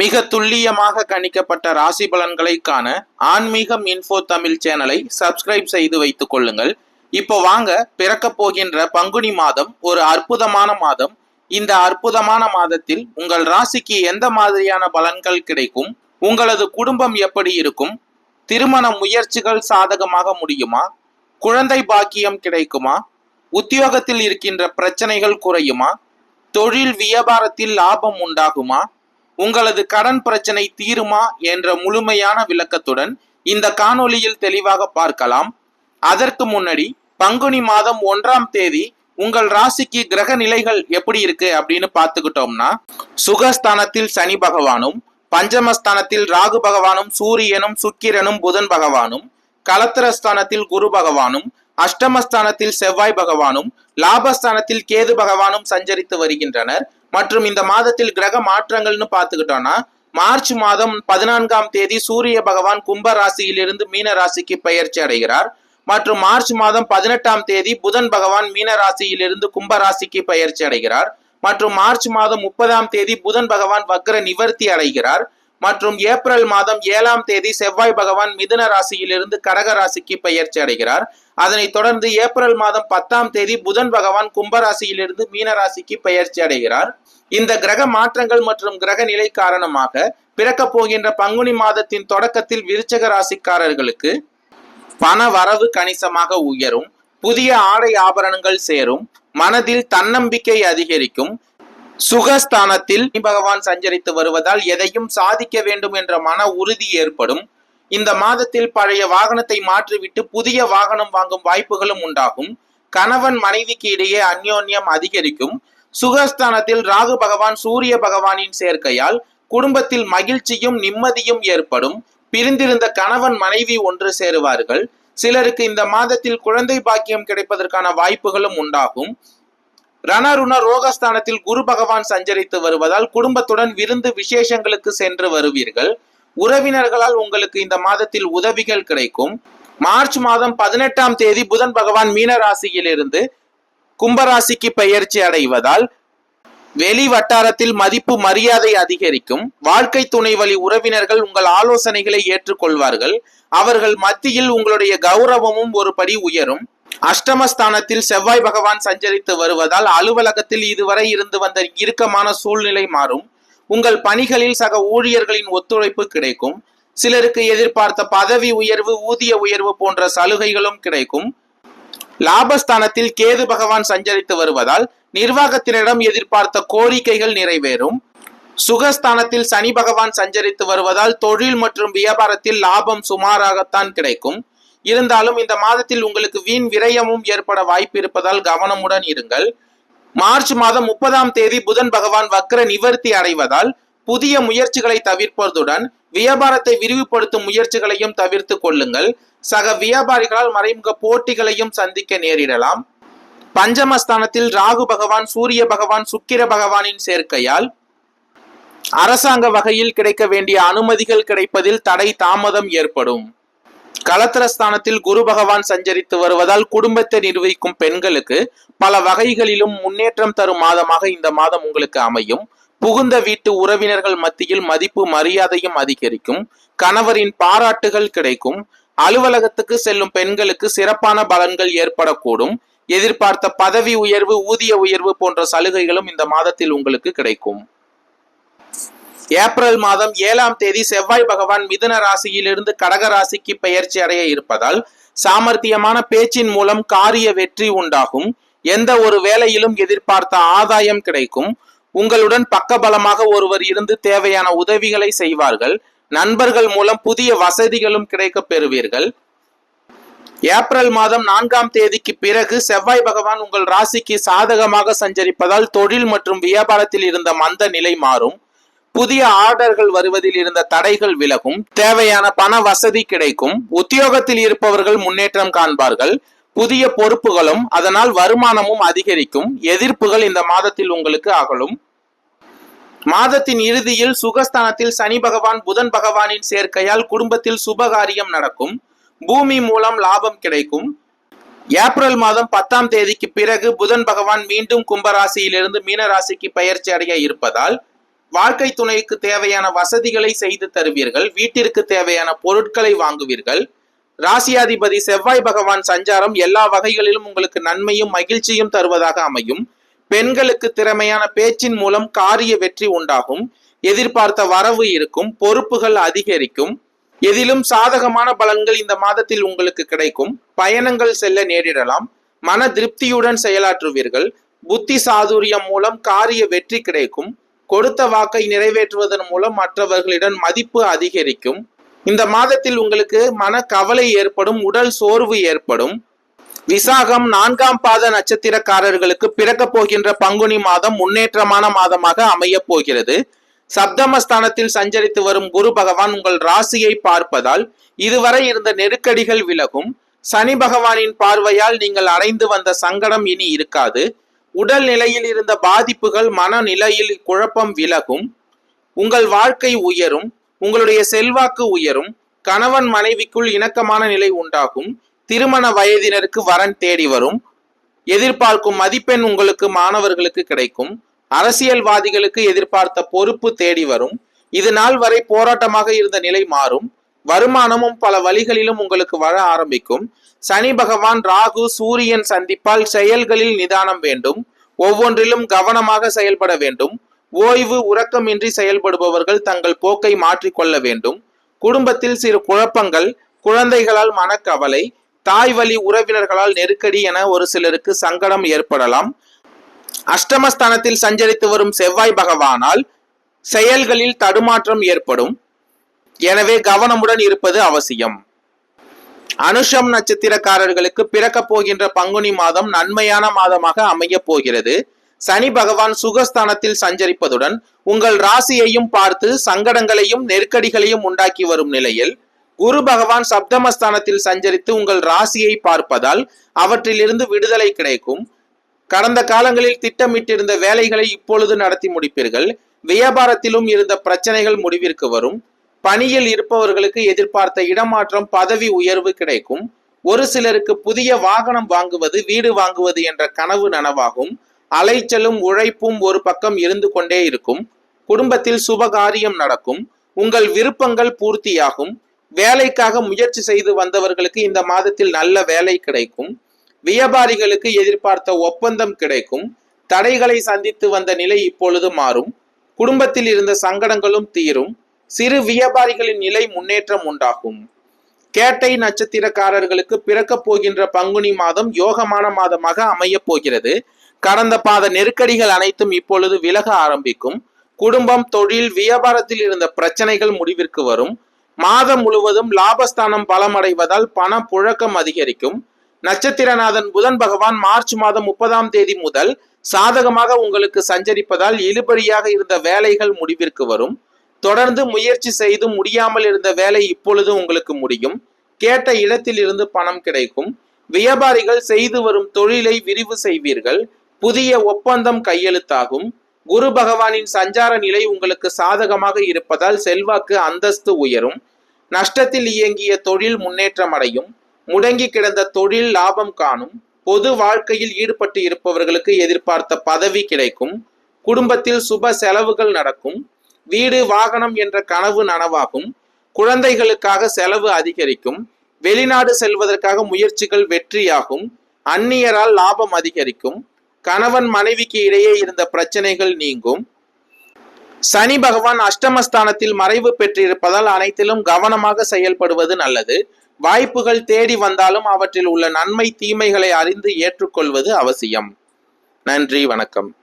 மிக துல்லியமாக கணிக்கப்பட்ட ராசி பலன்களை காண ஆன்மீகம் இன்ஃபோ தமிழ் சேனலை சப்ஸ்கிரைப் செய்து வைத்துக் கொள்ளுங்கள். இப்போ வாங்க பிறக்க போகின்ற பங்குனி மாதம் ஒரு அற்புதமான மாதம். இந்த அற்புதமான மாதத்தில் உங்கள் ராசிக்கு எந்த மாதிரியான பலன்கள் கிடைக்கும்? உங்களது குடும்பம் எப்படி இருக்கும்? திருமண முயற்சிகள் சாதகமாக முடியுமா? குழந்தை பாக்கியம் கிடைக்குமா? உத்தியோகத்தில் இருக்கின்ற பிரச்சனைகள் குறையுமா? தொழில் வியாபாரத்தில் லாபம் உண்டாகுமா? உங்களது கடன் பிரச்சனை தீருமா என்ற முழுமையான விளக்கத்துடன் இந்த காணொளியில் தெளிவாக பார்க்கலாம். அதற்கு முன்னாடி பங்குனி மாதம் ஒன்றாம் தேதி உங்கள் ராசிக்கு கிரக நிலைகள் எப்படி இருக்கு அப்படின்னு பார்த்துக்கிட்டோம்னா சுகஸ்தானத்தில் சனி பகவானும் பஞ்சமஸ்தானத்தில் ராகு பகவானும் சூரியனும் சுக்கிரனும் புதன் பகவானும் கலத்திரஸ்தானத்தில் குரு பகவானும் அஷ்டமஸ்தானத்தில் செவ்வாய் பகவானும் லாபஸ்தானத்தில் கேது பகவானும் சஞ்சரித்து வருகின்றனர். மற்றும் இந்த மாதத்தில் கிரக மாற்றங்கள்னு பார்த்துக்கிட்டோம்னா மார்ச் மாதம் பதினான்காம் தேதி சூரிய பகவான் கும்ப ராசியிலிருந்து மீன ராசிக்கு பெயர்ச்சி அடைகிறார். மற்றும் மார்ச் மாதம் பதினெட்டாம் தேதி புதன் பகவான் மீன ராசியிலிருந்து கும்ப ராசிக்கு பெயர்ச்சி அடைகிறார். மற்றும் மார்ச் மாதம் முப்பதாம் தேதி புதன் பகவான் வக்ர நிவர்த்தி அடைகிறார். மற்றும் ஏப்ரல் மாதம் ஏழாம் தேதி செவ்வாய் பகவான் மிதுன ராசியிலிருந்து கடக ராசிக்கு பெயர்ச்சி அடைகிறார். அதனைத் தொடர்ந்து ஏப்ரல் மாதம் பத்தாம் தேதி புதன் பகவான் கும்பராசியிலிருந்து மீன ராசிக்கு பெயர்ச்சி அடைகிறார். இந்த கிரக மாற்றங்கள் மற்றும் கிரக நிலை காரணமாக பிறக்கப் போகின்ற பங்குனி மாதத்தின் தொடக்கத்தில் விருச்சக ராசிக்காரர்களுக்கு பண வரவு கணிசமாக உயரும். புதிய ஆடை ஆபரணங்கள் சேரும். மனதில் தன்னம்பிக்கை அதிகரிக்கும். சுகஸ்தானத்தில் பகவான் சஞ்சரித்து வருவதால் எதையும் சாதிக்க வேண்டும் என்ற மன உறுதி ஏற்படும். இந்த மாதத்தில் பழைய வாகனத்தை மாற்றிவிட்டு புதிய வாகனம் வாங்கும் வாய்ப்புகளும் உண்டாகும். கணவன் மனைவிக்கு இடையே அந்யோன்யம் அதிகரிக்கும். சுகஸ்தானத்தில் ராகு பகவான் சூரிய பகவானின் சேர்க்கையால் குடும்பத்தில் மகிழ்ச்சியும் நிம்மதியும் ஏற்படும். பிரிந்திருந்த கணவன் மனைவி ஒன்று சேருவார்கள். சிலருக்கு இந்த மாதத்தில் குழந்தை பாக்கியம் கிடைப்பதற்கான வாய்ப்புகளும் உண்டாகும். ரணருண ரோகஸ்தானத்தில் குரு பகவான் சஞ்சரித்து வருவதால் குடும்பத்துடன் விருந்து விசேஷங்களுக்கு சென்று வருவீர்கள். உறவினர்களால் உங்களுக்கு இந்த மாதத்தில் உதவிகள் கிடைக்கும். மார்ச் மாதம் பதினெட்டாம் தேதி புதன் பகவான் மீன ராசியிலிருந்து கும்பராசிக்கு பெயர்ச்சி அடைவதால் வெளி வட்டாரத்தில் மதிப்பு மரியாதை அதிகரிக்கும். வாழ்க்கை துணை வழி உறவினர்கள் உங்கள் ஆலோசனைகளை ஏற்றுக்கொள்வார்கள். அவர்கள் மத்தியில் உங்களுடைய கௌரவமும் ஒரு படி உயரும். அஷ்டமஸ்தானத்தில் செவ்வாய் பகவான் சஞ்சரித்து வருவதால் அலுவலகத்தில் இதுவரை இருந்து வந்த இறுக்கமான சூழ்நிலை மாறும். உங்கள் பணிகளில் சக ஊழியர்களின் ஒத்துழைப்பு கிடைக்கும். சிலருக்கு எதிர்பார்த்த பதவி உயர்வு ஊதிய உயர்வு போன்ற சலுகைகளும் கிடைக்கும். லாபஸ்தானத்தில் கேது பகவான் சஞ்சரித்து வருவதால் நிர்வாகத்தினரிடம் எதிர்பார்த்த கோரிக்கைகள் நிறைவேறும். சுகஸ்தானத்தில் சனி பகவான் சஞ்சரித்து வருவதால் தொழில் மற்றும் வியாபாரத்தில் லாபம் சுமாராகத்தான் கிடைக்கும். இருந்தாலும் இந்த மாதத்தில் உங்களுக்கு வீண் விரயமும் ஏற்பட வாய்ப்பு இருப்பதால் கவனமுடன் இருங்கள். மார்ச் மாதம் முப்பதாம் தேதி புதன் பகவான் வக்ர நிவர்த்தி அடைவதால் புதிய முயற்சிகளை தவிர்ப்பதுடன் வியாபாரத்தை விரிவுபடுத்தும் முயற்சிகளையும் தவிர்த்து கொள்ளுங்கள். சக வியாபாரிகளால் மறைமுக போட்டிகளையும் சந்திக்க நேரிடலாம். பஞ்சமஸ்தானத்தில் ராகு பகவான் சூரிய பகவான் சுக்கிர பகவானின் சேர்க்கையால் அரசாங்க வகையில் கிடைக்க வேண்டிய அனுமதிகள் கிடைப்பதில் தடை தாமதம் ஏற்படும். களத்திரஸ்தானத்தில் குரு பகவான் சஞ்சரித்து வருவதால் குடும்பத்தை நிர்வகிக்கும் பெண்களுக்கு பல வகைகளிலும் முன்னேற்றம் தரும் மாதமாக இந்த மாதம் உங்களுக்கு அமையும். புகுந்த வீட்டு உறவினர்கள் மத்தியில் மதிப்பு மரியாதையும் அதிகரிக்கும். கணவரின் பாராட்டுகள் கிடைக்கும். அலுவலகத்துக்கு செல்லும் பெண்களுக்கு சிறப்பான பலன்கள் ஏற்படக்கூடும். எதிர்பார்த்த பதவி உயர்வு ஊதிய உயர்வு போன்ற சலுகைகளும் இந்த மாதத்தில் உங்களுக்கு கிடைக்கும். ஏப்ரல் மாதம் ஏழாம் தேதி செவ்வாய் பகவான் மிதுன ராசியிலிருந்து கடக ராசிக்கு பெயர்ச்சி அடைய இருப்பதால் சாமர்த்தியமான பேச்சின் மூலம் காரிய வெற்றி உண்டாகும். எந்த ஒரு வேலையிலும் எதிர்பார்த்த ஆதாயம் கிடைக்கும். உங்களுடன் பக்கபலமாக ஒருவர் இருந்து தேவையான உதவிகளை செய்வார்கள். நண்பர்கள் மூலம் புதிய வசதிகளும் கிடைக்க பெறுவீர்கள். ஏப்ரல் மாதம் நான்காம் தேதிக்கு பிறகு செவ்வாய் பகவான் உங்கள் ராசிக்கு சாதகமாக சஞ்சரிப்பதால் தொழில் மற்றும் வியாபாரத்தில் இருந்த மந்த நிலை மாறும். புதிய ஆர்டர்கள் வருவதில் இருந்த தடைகள் விலகும் தேவையான பண வசதி கிடைக்கும் உத்தியோகத்தில் இருப்பவர்கள் முன்னேற்றம் காண்பார்கள் புதிய பொறுப்புகளும் அதனால் வருமானமும் அதிகரிக்கும் எதிர்ப்புகள் இந்த மாதத்தில் உங்களுக்கு அகலும். மாதத்தின் இறுதியில் சுகஸ்தானத்தில் சனி பகவான் புதன் பகவானின் சேர்க்கையால் குடும்பத்தில் சுபகாரியம் நடக்கும் பூமி மூலம் லாபம் கிடைக்கும். ஏப்ரல் மாதம் பத்தாம் தேதிக்கு பிறகு புதன் பகவான் மீண்டும் கும்பராசியிலிருந்து மீனராசிக்கு பயிற்சி அடைய இருப்பதால் வாழ்க்கை துணைக்கு தேவையான வசதிகளை செய்து தருவீர்கள். வீட்டிற்கு தேவையான பொருட்களை வாங்குவீர்கள். ராசியாதிபதி செவ்வாய் பகவான் சஞ்சாரம் எல்லா வகைகளிலும் உங்களுக்கு நன்மையும் மகிழ்ச்சியும் தருவதாக அமையும். பெண்களுக்கு திறமையான பேச்சின் மூலம் காரிய வெற்றி உண்டாகும். எதிர்பார்த்த வரவு இருக்கும். பொறுப்புகள் அதிகரிக்கும். எதிலும் சாதகமான பலன்கள் இந்த மாதத்தில் உங்களுக்கு கிடைக்கும். பயணங்கள் செல்ல நேரிடலாம். மன திருப்தியுடன் செயலாற்றுவீர்கள். புத்தி சாதுரியம் மூலம் காரிய வெற்றி கிடைக்கும். கொடுத்த வாக்கை நிறைவேற்றுவதன் மூலம் மற்றவர்களிடம் மதிப்பு அதிகரிக்கும். இந்த மாதத்தில் உங்களுக்கு மன கவலை ஏற்படும் உடல் சோர்வு ஏற்படும். விசாகம் நான்காம் பாத நட்சத்திரக்காரர்களுக்கு பிறக்க போகின்ற பங்குனி மாதம் முன்னேற்றமான மாதமாக அமையப் போகிறது. சப்தமஸ்தானத்தில் சஞ்சரித்து வரும் குரு பகவான் உங்கள் ராசியை பார்ப்பதால் இதுவரை இருந்த நெருக்கடிகள் விலகும். சனி பகவானின் பார்வையால் நீங்கள் அடைந்து வந்த சங்கடம் இனி இருக்காது. உடல் நிலையில் இருந்த பாதிப்புகள் மனநிலையில் குழப்பம் விலகும் உங்கள் வாழ்க்கை உயரும் உங்களுடைய செல்வாக்கு உயரும் கணவன் மனைவிக்குள் இணக்கமான நிலை உண்டாகும் திருமண வயதினருக்கு வரன் தேடி வரும் எதிர்பார்க்கும் மதிப்பெண் உங்களுக்கு மாணவர்களுக்கு கிடைக்கும் அரசியல்வாதிகளுக்கு எதிர்பார்த்த பொறுப்பு தேடி வரும் இது நாள் வரை போராட்டமாக இருந்த நிலை மாறும் வருமானமும் பல வழிகளிலும் உங்களுக்கு வர ஆரம்பிக்கும். சனி பகவான் ராகு சூரியன் சந்திப்பால் செயல்களில் நிதானம் வேண்டும். ஒவ்வொன்றிலும் கவனமாக செயல்பட வேண்டும். ஓய்வு உறக்கமின்றி செயல்படுபவர்கள் தங்கள் போக்கை மாற்றிக்கொள்ள வேண்டும். குடும்பத்தில் சிறு குழப்பங்கள் குழந்தைகளால் மனக்கவலை தாய் வழி உறவினர்களால் நெருக்கடி என ஒரு சிலருக்கு சங்கடம் ஏற்படலாம். அஷ்டமஸ்தானத்தில் சஞ்சரித்து வரும் செவ்வாய் பகவானால் செயல்களில் தடுமாற்றம் ஏற்படும். எனவே கவனமுடன் இருப்பது அவசியம். அனுஷம் நட்சத்திரக்காரர்களுக்கு பிறக்க போகின்ற பங்குனி மாதம் நன்மையான மாதமாக அமைய போகிறது. சனி பகவான் சுகஸ்தானத்தில் சஞ்சரிப்பதுடன் உங்கள் ராசியையும் பார்த்து சங்கடங்களையும் நெருக்கடிகளையும் உண்டாக்கி வரும் நிலையில் குரு பகவான் சப்தமஸ்தானத்தில் சஞ்சரித்து உங்கள் ராசியை பார்ப்பதால் அவற்றிலிருந்து விடுதலை கிடைக்கும். கடந்த காலங்களில் திட்டமிட்டிருந்த வேலைகளை இப்பொழுது நடத்தி முடிப்பீர்கள். வியாபாரத்திலும் இருந்த பிரச்சனைகள் முடிவிற்கு வரும். பணியில் இருப்பவர்களுக்கு எதிர்பார்த்த இடமாற்றம் பதவி உயர்வு கிடைக்கும். ஒரு சிலருக்கு புதிய வாகனம் வாங்குவது வீடு வாங்குவது என்ற கனவு நனவாகும். அலைச்சலும் உழைப்பும் ஒரு பக்கம் இருந்து கொண்டே இருக்கும். குடும்பத்தில் சுபகாரியம் நடக்கும். உங்கள் விருப்பங்கள் பூர்த்தியாகும். வேலைக்காக முயற்சி செய்து வந்தவர்களுக்கு இந்த மாதத்தில் நல்ல வேலை கிடைக்கும். வியாபாரிகளுக்கு எதிர்பார்த்த ஒப்பந்தம் கிடைக்கும். தடைகளை சந்தித்து வந்த நிலை இப்பொழுது மாறும். குடும்பத்தில் இருந்த சங்கடங்களும் தீரும். சிறு வியாபாரிகளின் நிலை முன்னேற்றம் உண்டாகும். கேட்டை நட்சத்திரக்காரர்களுக்கு பிறக்கப் போகின்ற பங்குனி மாதம் யோகமான மாதமாக அமையப் போகிறது. கடந்த பாத நெருக்கடிகள் அனைத்தும் இப்பொழுது விலக ஆரம்பிக்கும். குடும்பம் தொழில் வியாபாரத்தில் இருந்த பிரச்சனைகள் முடிவிற்கு வரும். மாதம் முழுவதும் லாபஸ்தானம் பலமடைவதால் பண புழக்கம் அதிகரிக்கும். நட்சத்திரநாதன் புதன் பகவான் மார்ச் மாதம் முப்பதாம் தேதி முதல் சாதகமாக உங்களுக்கு சஞ்சரிப்பதால் இழுபறியாக இருந்த வேலைகள் முடிவிற்கு வரும். தொடர்ந்து முயற்சி செய்து முடியாமல் இருந்த வேலை இப்பொழுது உங்களுக்கு முடியும். கேட்ட இடத்தில் இருந்து பணம் கிடைக்கும். வியாபாரிகள் செய்து வரும் தொழிலை விரிவு செய்வீர்கள். புதிய ஒப்பந்தம் கையெழுத்தாகும். குரு பகவானின் சஞ்சார நிலை உங்களுக்கு சாதகமாக இருப்பதால் செல்வாக்கு அந்தஸ்து உயரும். நஷ்டத்தில் இயங்கிய தொழில் முன்னேற்றம் அடையும். முடங்கி கிடந்த தொழில் லாபம் காணும். பொது வாழ்க்கையில் ஈடுபட்டு இருப்பவர்களுக்கு எதிர்பார்த்த பதவி கிடைக்கும். குடும்பத்தில் சுப செலவுகள் நடக்கும். வீடு வாகனம் என்ற கனவு நனவாகும். குழந்தைகளுக்காக செலவு அதிகரிக்கும். வெளிநாடு செல்வதற்காக முயற்சிகள் வெற்றியாகும். அந்நியரால் லாபம் அதிகரிக்கும். கணவன் மனைவிக்கு இடையே இருந்த பிரச்சனைகள் நீங்கும். சனி பகவான் அஷ்டமஸ்தானத்தில் மறைவு பெற்றிருப்பதால் அனைத்திலும் கவனமாக செயல்படுவது நல்லது. வாய்ப்புகள் தேடி வந்தாலும் அவற்றில் உள்ள நன்மை தீமைகளை அறிந்து ஏற்றுக்கொள்வது அவசியம். நன்றி வணக்கம்.